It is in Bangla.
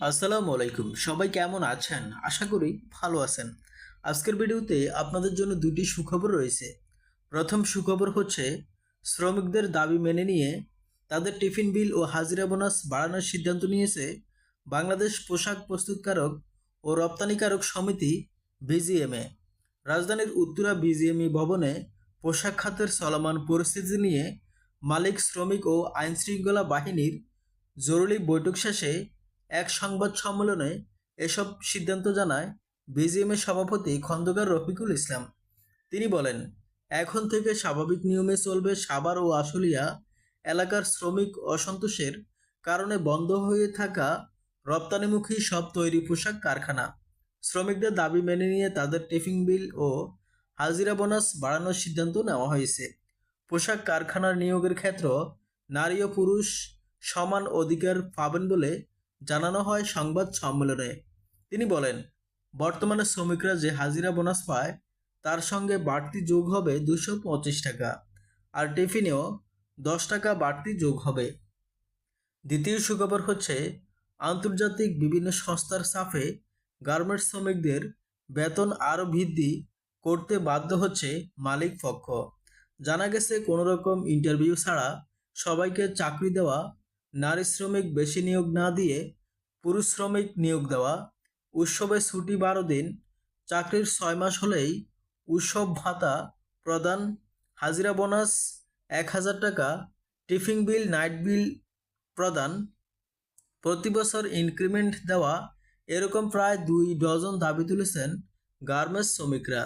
আসসালামু আলাইকুম। সবাই কেমন আছেন? আশা করি ভালো আছেন। আজকের ভিডিওতে আপনাদের জন্য দুটি সুখবর রয়েছে। প্রথম সুখবর হচ্ছে, শ্রমিকদের দাবি মেনে নিয়ে তাদের টিফিন বিল ও হাজিরা বোনাস বাড়ানোর সিদ্ধান্ত নিয়েছে বাংলাদেশ পোশাক প্রস্তুতকারক ও রপ্তানিকারক সমিতি বিজিএমএ রাজধানীর উত্তরা বিজিএমই ভবনে পোশাক খাতের চলমান পরিস্থিতি নিয়ে মালিক, শ্রমিক ও আইনশৃঙ্খলা বাহিনীর জরুরি বৈঠক শেষে এক সংবাদ সম্মেলনে এসব সিদ্ধান্ত জানায় বিজিএমের সভাপতি খন্দকার রফিকুল ইসলাম। তিনি বলেন, এখন থেকে স্বাভাবিক নিয়মে চলবে সাভার ও আশুলিয়া এলাকার শ্রমিক অসন্তোষের কারণে বন্ধ হয়ে থাকা রপ্তানিমুখী সব তৈরি পোশাক কারখানা। শ্রমিকদের দাবি মেনে নিয়ে তাদের টিফিন বিল ও হাজিরা বোনাস বাড়ানোর সিদ্ধান্ত নেওয়া হয়েছে। পোশাক কারখানার নিয়োগের ক্ষেত্র নারী ও পুরুষ সমান অধিকার পাবেন বলে জানানো হয় সংবাদ সম্মেলনে। তিনি বলেন, বর্তমানে শ্রমিকরা যে হাজিরা বোনাস পায়, তার সঙ্গে বাড়তি যোগ হবে দুশো পঁচিশ টাকা, আর টিফিনেও দশ টাকা বাড়তি যোগ হবে। দ্বিতীয় সুখবর হচ্ছে, আন্তর্জাতিক বিভিন্ন সংস্থার সাফে গার্মেন্টস শ্রমিকদের বেতন আরও বৃদ্ধি করতে বাধ্য হচ্ছে মালিক পক্ষ। জানা গেছে, কোনো রকম ইন্টারভিউ ছাড়া সবাইকে চাকরি দেওয়া নারী শ্রমিক বেশি নিয়োগ না দিয়ে পুরুষ শ্রমিক নিয়োগ দেওয়া, উৎসবে ছুটি বারো দিন, চাকরির ছয় মাস হলেই উৎসব ভাতা প্রদান, হাজিরা বোনাস এক হাজার টাকা, টিফিন বিল, নাইট বিল প্রদান। প্রতি বছর ইনক্রিমেন্ট দেওয়া, এরকম প্রায় দুই ডজন দাবি তুলেছেন গার্মেন্টস শ্রমিকরা।